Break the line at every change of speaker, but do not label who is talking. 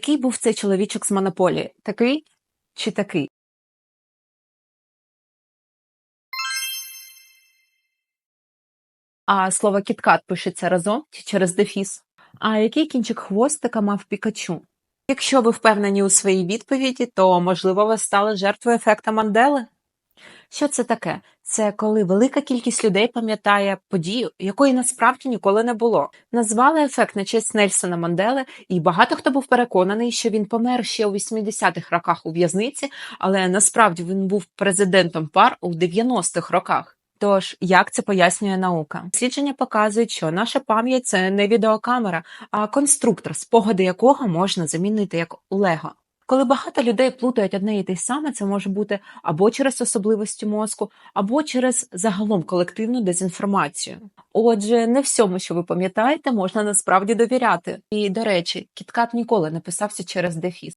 Який був цей чоловічок з монополії? Такий чи такий? А слово кіткат пишеться разом чи через дефіс? А який кінчик хвостика мав Пікачу? Якщо ви впевнені у своїй відповіді, то можливо ви стали жертвою ефекта Мандели? Що це таке? Це коли велика кількість людей пам'ятає подію, якої насправді ніколи не було. Назвали ефект на честь Нельсона Мандели, і багато хто був переконаний, що він помер ще у 80-х роках у в'язниці, але насправді він був президентом пар у 90-х роках. Тож, як це пояснює наука? Дослідження показують, що наша пам'ять це не відеокамера, а конструктор, спогади якого можна замінити як у Лего. Коли багато людей плутають одне і те саме, це може бути або через особливості мозку, або через загалом колективну дезінформацію. Отже, не всьому, що ви пам'ятаєте, можна насправді довіряти. І до речі, кіткат ніколи не писався через дефіс.